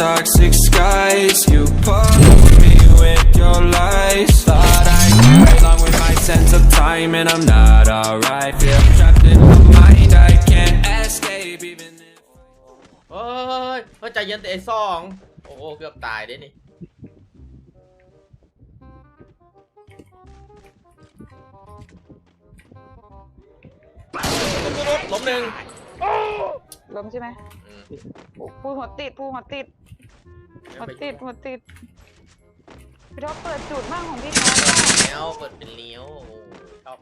toxic skies. You pollute me with your lies. Thought I got along with my sense of time, and I'm not alright. Feel trapped in my mind, I can't escape even if. เฮ้ยเฮ้ยใจเย็นแต่ไอ้สอง โอ้โหเกือบตายได้นี่ล้มหนึ่งล้มใช่ไหมอืมพูหัวติดพูหัวติด หัวติดหัวติดพี่ท็อปเปิดจุดบ้างของพี่ท็อปอะเลี้ยวเปิดเป็นเลี้ยวโอ้โหชอบ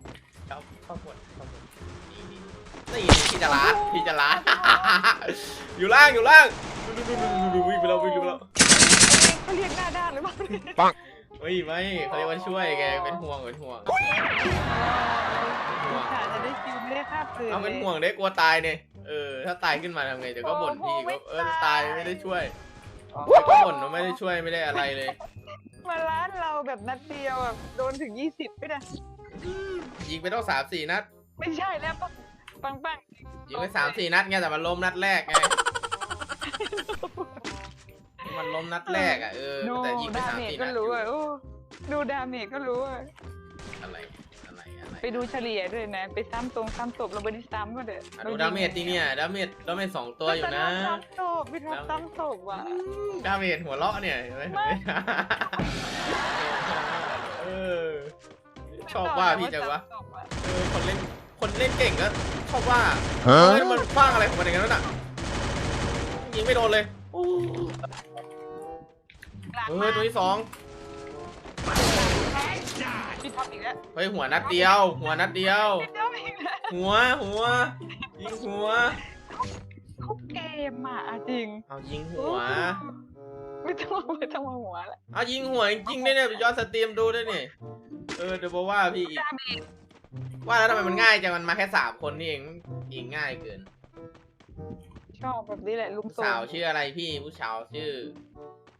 ชอบชอบหมดชอบหมดนี่นี่นี่พี่จะล้าดพี่จะล้าดอยู่ล่างอยู่ล่างดูดูดูดูดูวิ่งไปแล้ววิ่งไปแล้วเขาเรียกหน้าด้านหรือเปล่าเฮ้ยไม่เขาเรียกว่าช่วยแกเป็นห่วงเป็นห่วงค่ะจะได้คิวไม่ได้ค่าปืนเอาเป็นห่วงได้กลัวตายเนี่ยเออถ้าตายขึ้นมาทำไงเดี๋ยวก็บ่นพี่ก็เออตายไม่ได้ช่วย เดี๋ยวก็บ่นว่าไม่ได้ช่วยไม่ได้อะไรเลย มาร้านเราแบบนัดเดียวแบบโดนถึงยี่สิบไม่ได้ยิงไปต้องสามสี่นัด ไม่ใช่แล้วปังปังยิงไปสามสี่นัดไงแต่มันล้มนัดแรกไง มันล้มนัดแรกอะเออโนแต่ยิงไปดาสามเมจสี่ก็นัดรู้อะโอ้ดูดาเมจก็รู้อะอะไรอะ ไรอะไรไปดูเฉลี่ยด้วยนะ ไปซ้ำตรงซ้ำตบเราไม่ได้ซ้ำก็เด้ออะดูดาเมจดิเนี่ยดาเมจดาเมจสองตัวอยู่นะ ซ้ำตบพี่ท็อปซ้ำตบว่ะ ดาเมจหัวเราะเนี่ยเห็นไหมเห็นไหมเออ ชอบว่าพี่จังวะ เออคนเล่นคนเล่นเก่งก็ชอบว่าเฮ้ยมันคว้างอะไรของมันอย่างนั้นน่ะยิงไม่โดนเลยโอ้เฮ้ยตัวที่สอง พี่ท็อปอีกแล้วเฮ้ยหัวนัดเดียว หัวนัดเดียว พี่ท็อปอีกแล้วหัวหัวยิงหัว เขาเกมอะอะจริงเอายิงหัว ไม่ต้องไม่ต้องมาหัวละเอายิงหัวจริงๆด้วยเนี่ยย้อนสตรีมดูด้วยนี่เออเดี๋ยวบอกว่าพี่อีก ดาเมจว่าแล้วทำไมมันง่ายจังมันมาแค่สามคนนี่เองยิงง่ายเกิน ชอบแบบนี้แหละลุงผู้โซสาวชื่ออะไรพี่ผู้สาวชื่อ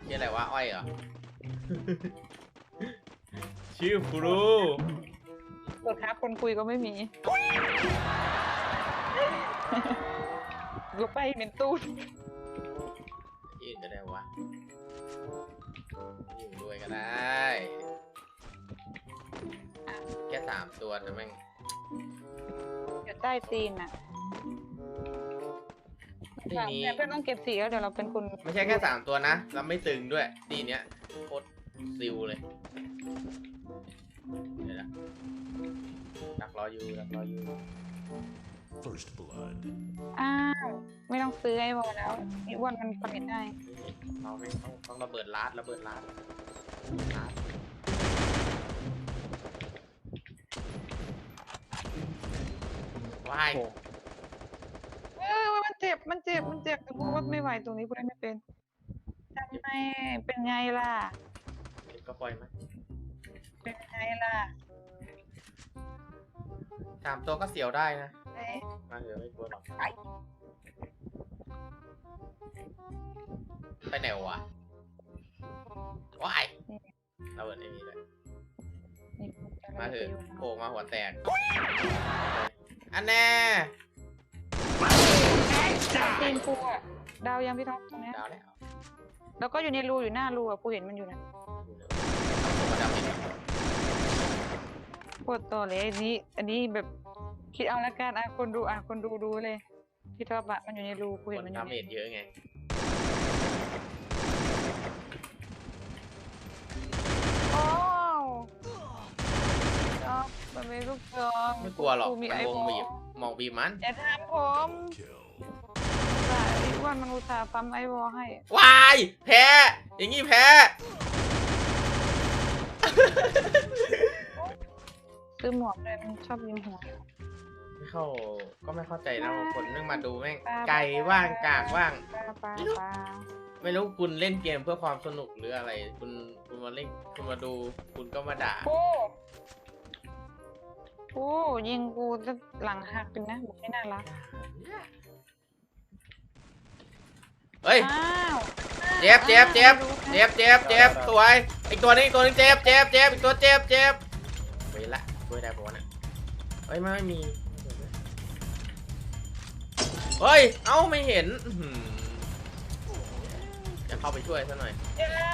ชื่ออะไรวะอ้อยเหรอ ชื่อครูกดครับคนคุยก็ไม่มีก็ไปเหม็นตู้ยืนก็ได้วะอยู่ด้วยก็ได้ แค่สามตัวแต่แม่งอยู่ใต้ตีนอะทีนี้เพื่อนต้องเก็บสีแล้วเดี๋ยวเราเป็นคนไม่ใช่แค่สามตัวนะแล้วไม่ตึงด้วยทีเนี้ยโคตรซิวเลย รออยู่ดักรออยู่ First blood. อ้าว ไม่ต้องซื้อไอ้บอลแล้วอีอ้วันมันผลิตได้เราไม่งต้องต้องระเบิดลาดระเบิดลาดลาดว้ายเออมันเจ็บ มันเจ็บ มันเจ็บแต่พูดว่าไม่ไหวตรงนี้พูดไม่เป็นทำไมเป็นไงล่ะเห็นก็ปล่อยไหมเป็นไงล่ะ สามตัวก็เสียวได้นะเอ๊ะมาเถอะไม่กลัวหรอกไปไหนวะว้ายระเบิดไม่มีเลยนี่จะมาเถอะไปดูโผล่มาหัวแตกอันแน่ตีนกูอะดาวยังพี่ท็อปตรงเนี้ยดาวแล้วแล้วก็อยู่ในรูอยู่หน้ารูอะกูเห็นมันอยู่นะ ปวดต่อเลยอันนี้ อันนี้แบบคิดเอาละกันอะคนดูอะคนดูดูเลยพี่ท็อปอะมันอยู่ในรูกูคเห็นนมันอดายู่เมในจเยอะไง โอ้ท็อปมันเป็นลูกซองไม่กลัวหรอกมีมันไอวงโฟบีบมองบีบมันอย่าทำผม Kill. ว่าไอ้อ้วันมันอุตส่าห์ปั๊มไอวอลให้ วายแพ้ อย่างงี้แพ้ ซื้อหมวกเลยมันชอบยิงหัว ไม่เข้าก็ไม่เข้าใจนะว่าคนนึงมาดูแม่งปลา ไก่ว่างกากว่าง ปลาปลาปลาไม่รู้คุณเล่นเกมเพื่อความสนุกหรืออะไร คุณคุณมาเล่นคุณมาดูคุณก็มาด่าโอ้โอ้ยิงกูจะหลังหักเป็นนะบอกไม่น่ารักเฮ้ย อ้าวเจ็บเจ็บเจ็บเจ็บเจ็บเจ็บสวยอีกตัวนึงอีกตัวนึงเจ็บเจ็บเจ็บอีกตัวเจ็บเจ็บไปละ ช่วยได้ปะวะเนี่ยเฮ้ยไม่ไม่มีเฮ้ย เอ้าไม่เห็นอื้อหือจะเข้าไปช่วยซะหน่อย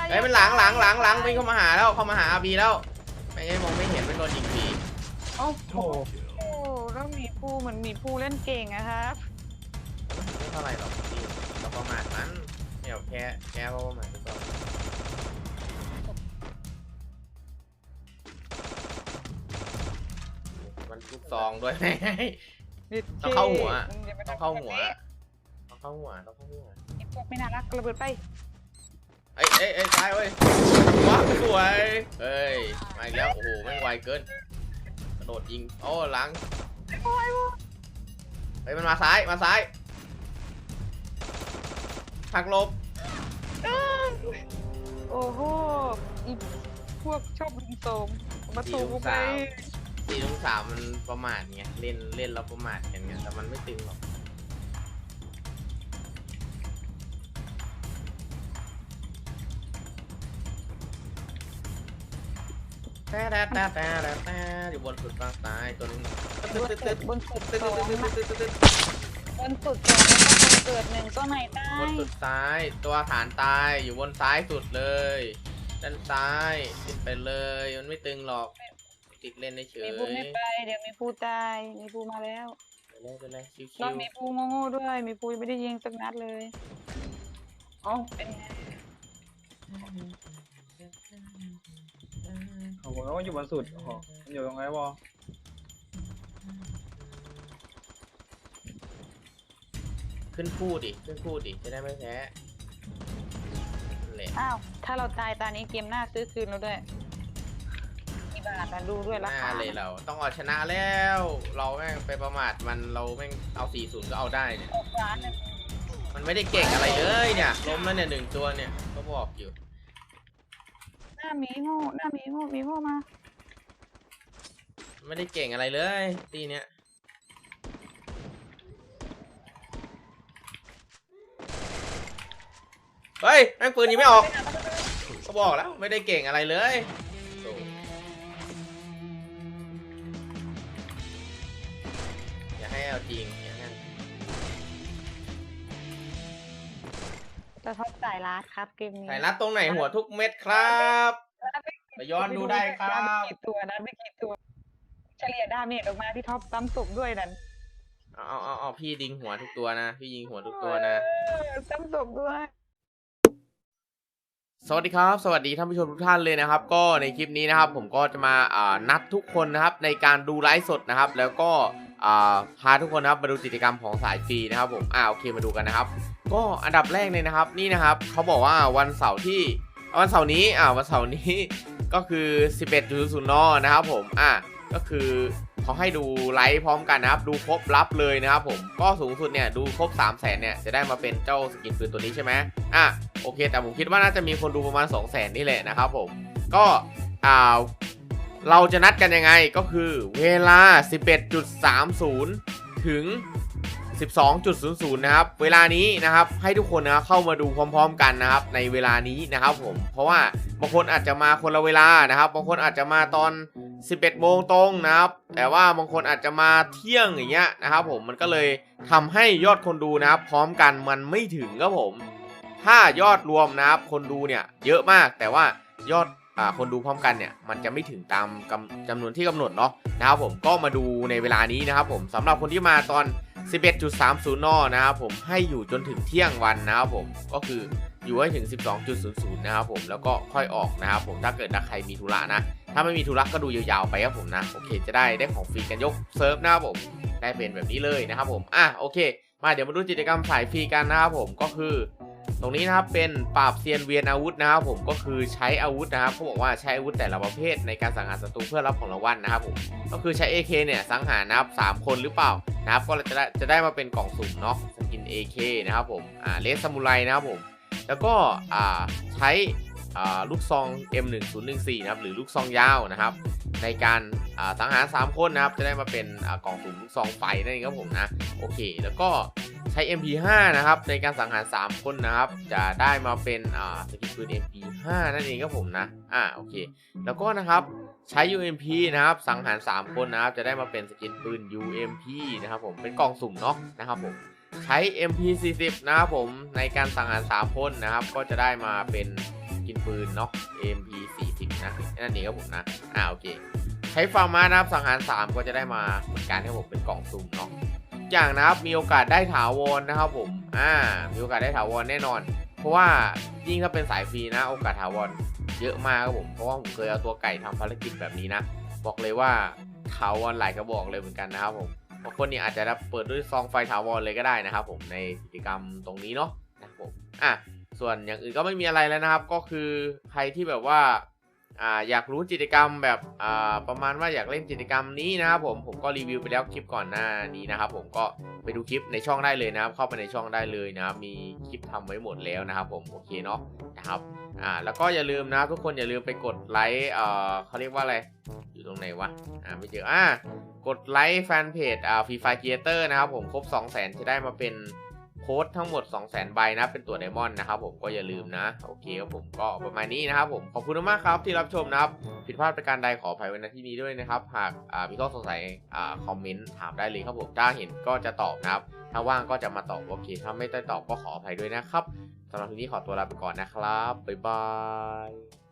เฮ้ยมันหลังหลังหลังหลังวิ่งเข้ามาหาแล้วเข้ามาหาอาบีแล้วไม่งั้นมองไม่เห็นมันโดนยิงฟรีเอ้าโอ้โอ้แล้วหมีภูเหมือนหมีภูเล่นเก่งอะครับ ไม่เท่าไหร่หรอกพี่เราประมาทมันไม่เอาแค่แค่เพราะประมาท ซองด้วย ต้องเข้าหัวมึย่ไปต้องเข้าหัวแบบนี้ต้องเข้าหัวต้องเข้าหัวไอ้พวกไม่น่ารักระเบิดไปเอ้ยเอ้ยเอ้ยตายเว้ยว้าวสวยเฮ้ยมาอีกแล้วโอ้โหแม่งไวเกินกระโดดยิงโอ้หลังเฮ้ยมันมาซ้ายมาซ้ายหักหลบโอ้โหอีพวกชอบลุมโสมมาตูกูไป สี่ลงสามมันประมาทไงเล่นเล่นแล้วประมาทกันไงแต่มันไม่ตึงหรอกแต่แต่แต่แต่แต่อยู่บนสุดฝั่งซ้ายตัวนึงตึ๊ดตึ๊ดบนสุดสองตึ๊ดตึ๊ดตึ๊ดตึ๊ดตึ๊ดบนสุดสองแล้วก็บนเกิดหนึ่งก็ไม่ได้บนสุดซ้ายตัวฐานตายอยู่บนซ้ายสุดเลย ด้านซ้ายติดไปเลย มันไม่ตึงหรอก ติดเล่นได้เฉยมีภูไม่ไป เดี๋ยวมีภูตาย มีภูมาแล้วไปเลยไปเลยชิรอวบมีภูโง่ๆด้วย มีภูยังไม่ได้ยิงสักนัดเลยเอ้าเป็นไงผมก็ว่าอยู่บนสุดโอ้โหมันอยู่ตรงไหนวะๆขึ้นคู่ดิ ขึ้นคู่ดิ จะได้ไม่แพ้นั่นแหละอ้าว ถ้าเราตายตอนนี้เกมหน้าซื้อคืนเราด้วยกี่ บาทอะดูด้วยหราน้าคาเลยเราต้องเอาชนะแล้ว เราแม่งไปประมาทมันเราแม่งเอา4 0ก็เอาได้เนี่ย หกล้านหนึ่งมันไม่ได้เก่งอะไรเลยเนี่ยล้มแล้วเนี่ยหนึ่งตัวเนี่ยก็บอกอยู่หน้าหมีโง่หน้าหมีโง่หมีโง่มาไม่ได้เก่งอะไรเลยตีเนี้ยเฮ้ยแม่งปืนยิงไม่ออก ก็บอกแล้วไม่ได้เก่งอะไรเลย เอาจริงอย่าให้จะทอดสายลัดครับเกมนี้ใส่รัดตรงไหนหัวทุกเม็ดครับไปย้อนดูได้ครันัดบไม่กี่ตัวนัดไม่กี่ตัว เฉลี่ยดาเมจออกมาที่ท็อปซ้ำศพด้วยนั่นเอาเอาเอาเอาพี่ดิงหัวทุกตัวนะ พี่ยิงหัวทุกตัวนะเออซ้ำศพด้วยสวัสดีครับ สวัสดีท่านผู้ชมทุกท่านเลยนะครับ ก็ในคลิปนี้นะครับ ผมก็จะมาอ่านัดทุกคนนะครับในการดูไลฟ์สดนะครับ แล้วก็อ่า พาทุกคนนะครับมาดูกิจกรรมของสายฟรีนะครับผมอ่าโอเคมาดูกันนะครับ ก็อันดับแรกเลยนะครับนี่นะครับเขาบอกว่าวันเสาร์ที่วันเสาร์นี้อ่าวันเสาร์นี้ก็คือ 11.00นนะครับผมอะก็คือเขาให้ดูไลฟ์พร้อมกันนะครับ ดูครบรับเลยนะครับผมก็สูงสุดเนี่ยดูครบ 3 0 0แสนเนี่ยจะได้มาเป็นเจ้าสกินปืนตัวนี้ใช่ไหมอะโอเค แต่ผมคิดว่าน่าจะมีคนดูประมาณ 2 0 0แสนนี่แหละนะครับผมก็อ่า เราจะนัดกันยังไงก็คือเวลา 11.30 ถึง 12.00 นะครับ เวลานี้นะครับให้ทุกคนนะเข้ามาดูพร้อม ๆ กันนะครับ ในเวลานี้นะครับผม เพราะว่าบางคนอาจจะมาคนละเวลานะครับ บางคนอาจจะมาตอน 11 โมงตรงนะครับ แต่ว่าบางคนอาจจะมาเที่ยงอย่างเงี้ยนะครับ ผมมันก็เลยทำให้ยอดคนดูนะครับ พร้อมกันมันไม่ถึงครับผม ถ้ายอดรวมนะครับคนดูเนี่ยเยอะมากแต่ว่ายอด คนดูพร้อมกันเนี่ยมันจะไม่ถึงตามกำจำนวนที่กำหนดเนาะนะครับผมก็มาดูในเวลานี้นะครับผมสำหรับคนที่มาตอน 11.30 นนะครับผมให้อยู่จนถึงเที่ยงวันนะครับผมก็คืออยู่ให้ถึง 12.00 นะครับผมแล้วก็ค่อยออกนะครับผมถ้าเกิดใครมีธุระนะ ถ้าไม่มีธุระก็ดูยาวๆไปครับผมนะโอเคจะได้ได้ของฟรีกันยกเซิร์ฟนะครับผมได้เป็นแบบนี้เลยนะครับผมอะโอเค มาเดี๋ยวมาดูกิจกรรมสายฟรีกันนะครับผมก็คือ ตรงนี้นะครับเป็นปราบเซียนเวียนอาวุธนะครับผมก็คือใช้อาวุธนะครับเขาบอกว่าใช้อาวุธแต่ละประเภทในการสังหารศัตรูเพื่อรับของรางวัลนะครับผมก็คือใช้ AK เนี่ยสังหารนะครับสามคนหรือเปล่านะครับก็จะได้จะได้มาเป็นกล่องสุ่มเนาะสกิน AK นะครับผมอ่าเลสซามูไรนะครับผมแล้วก็อ่าใช้อ่าลูกซอง M1014 นะครับหรือลูกซองยาวนะครับ ในการอ่าสังหาร3คนนะครับจะได้มาเป็นอ่ากล่องสุ่มลูกซองไฟนั่นเองครับผมนะโอเค แล้วก็ ใช้ MP5 นะครับ ในการสังหาร 3 คนนะครับ จะได้มาเป็นอ่าสกิลปืน MP5 นั่นเองครับผมนะอ่าโอเค แล้วก็นะครับใช้ UMP นะครับ สังหาร 3 คนนะครับ จะได้มาเป็นสกินปืน UMP นะครับผมเป็นกล่องสุ่มเนาะนะครับผมใช้ MP40 นะครับผมในการสังหาร 3 คนนะครับ ก็จะได้มาเป็นกินปืนเนาะ MP40 นะนั่นเองครับผมนะอ่าโอเค ใช้ฟาร์มานะครับสังหาร 3 ก็จะได้มาเหมือนกันครับผมเป็นกล่องซุ่มเนาะ อย่างนะครับมีโอกาสได้ถาวรนะครับผมอ่ามีโอกาสได้ถาวรแน่นอน เพราะว่ายิ่งถ้าเป็นสายฟรีนะ โอกาสถาวรเยอะมากครับผมเพราะว่าผมเคยเอาตัวไก่ทำภารกิจแบบนี้นะ บอกเลยว่าถาวรหลายกระบอกเลยเหมือนกันนะครับผมบางคนนี่อาจจะรับเปิดด้วยซองไฟถาวรเลยก็ได้นะครับผมในกิจกรรมตรงนี้เนาะนะครับผมอะส่วนอย่างอื่นก็ไม่มีอะไรแล้วนะครับ ก็คือใครที่แบบว่า อ่าอยากรู้กิจกรรมแบบอ่าประมาณว่าอยากเล่นกิจกรรมนี้นะครับผมผมก็รีวิวไปแล้วคลิปก่อนหน้านี้นะครับผมก็ไปดูคลิปในช่องได้เลยนะครับ เข้าไปในช่องได้เลยนะครับมีคลิปทำไว้หมดแล้วนะครับ ผมโอเคเนาะนะครับอ่าแล้วก็อย่าลืมนะทุกคนอย่าลืมไปกดไลค์เอ่อเขาเรียกว่าอะไรอยู่ตรงไหนวะอ่าไม่เจออ่ากดไลค์แฟนเพจอ่าฟรีไฟเกียเตอร์นะครับผมครบ 2 0 0แสนจะได้มาเป็น โค้ดทั้งหมด 2 0 0แสนใบนะเป็นตัวไดมอนด์นะครับผมก็อย่าลืมนะ โอเคครับผมก็ประมาณนี้นะครับผมขอบคุณมากครับที่รับชมนะครับ ผิดพลาดประการใดขออภัยไว้ณที่นี้ด้วยนะครับ หากมีข้อสงสัยอคอมเมนต์ถามได้เลยครับผมถ้าเห็นก็จะตอบนะครับ ถ้าว่างก็จะมาตอบโอเค ถ้าไม่ได้ตอบก็ขออภัยด้วยนะครับสำหรับทีนี้ขอตัวลาไปก่อนนะครับบ๊ายบาย